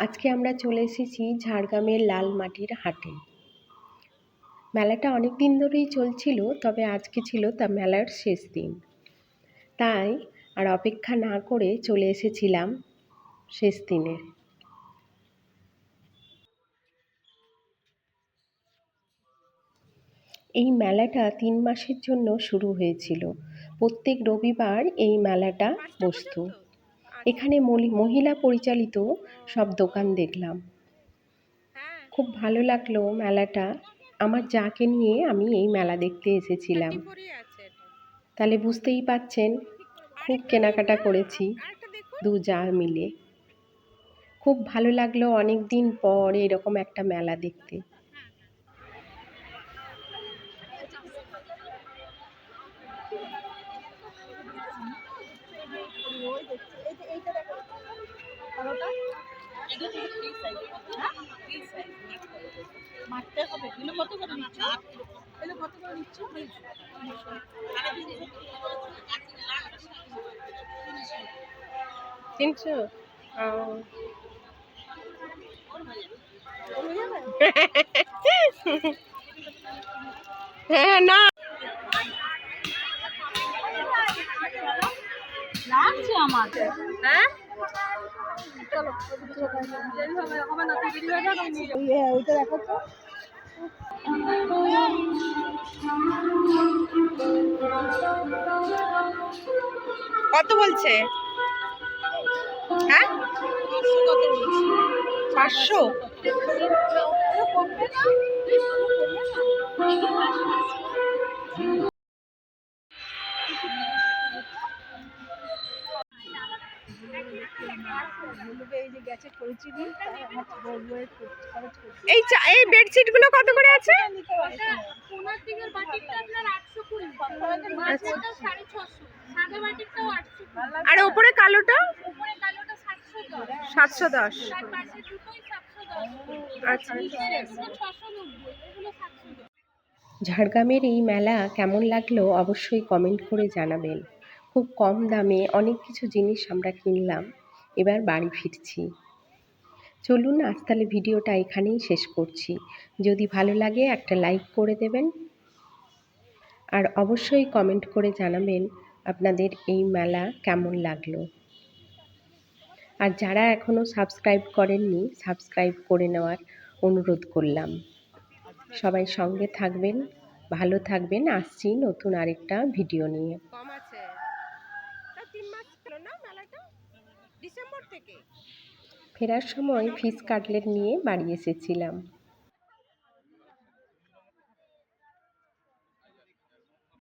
আজকে আমরা চলে এসেছি ঝাড়গ্রামের লাল মাটির হাটে। মেলাটা অনেক দিন ধরেই চলছিল, তবে আজকে ছিল তা মেলার শেষ দিন। তাই আর অপেক্ষা না করে চলে এসেছিলাম শেষ দিনে। এই মেলাটা তিন মাসের জন্য শুরু হয়েছিল। প্রত্যেক রবিবার এই মেলাটা বসতো। এখানে মহিলা পরিচালিত সব দোকান দেখলাম। খুব ভালো লাগল মেলাটা। আমার যাকে নিয়ে আমি এই মেলা দেখতে এসেছিলাম। তাহলে বুঝতেই পাচ্ছেন, খুব কেনাকাটা করেছি দু যা মিলে। খুব ভালো লাগল অনেক দিন পর এরকম একটা মেলা দেখতে। মারতে হবে এগুলো কত করে নিচ্ছ? এগুলো কত করে নিচ্ছ? তিনশো। হ্যাঁ না। লাগছে আমার হ্যাঁ? ওইটা দেখো তো। কত বলছে? হ্যাঁ? কত বলছি পাঁচশো? মাঝখানটা সাড়ে ছশো সাদা বাটিকটাও আটশো কুড়ি আর ওপরে কালোটা উপরে কালোটা? সাতশো দশ। আচ্ছা। ঝাড়গ্রামের এই মেলা কেমন লাগল অবশ্যই কমেন্ট করে জানাবেন। খুব কম দামে অনেক কিছু জিনিস আমরা কিনলাম, এবার বাড়ি ফিরছি। চলুন আজ তাহলে ভিডিওটা এখানেই শেষ করছি। যদি ভালো লাগে একটা লাইক করে দেবেন। আর অবশ্যই কমেন্ট করে জানাবেন আপনাদের এই মেলা কেমন লাগল। আর যারা এখনও সাবস্ক্রাইব করেননি, সাবস্ক্রাইব করে নেওয়ার অনুরোধ করলাম। সবাই সঙ্গে থাকবেন, ভালো থাকবেন। আসছি নতুন আরেকটা ভিডিও নিয়ে কম আছে তিন মাস ছিল না মেলাটা? ডিসেম্বর থেকে। ফেরার সময় ফিশ কাটলেট নিয়ে বাড়ি এসেছিলাম।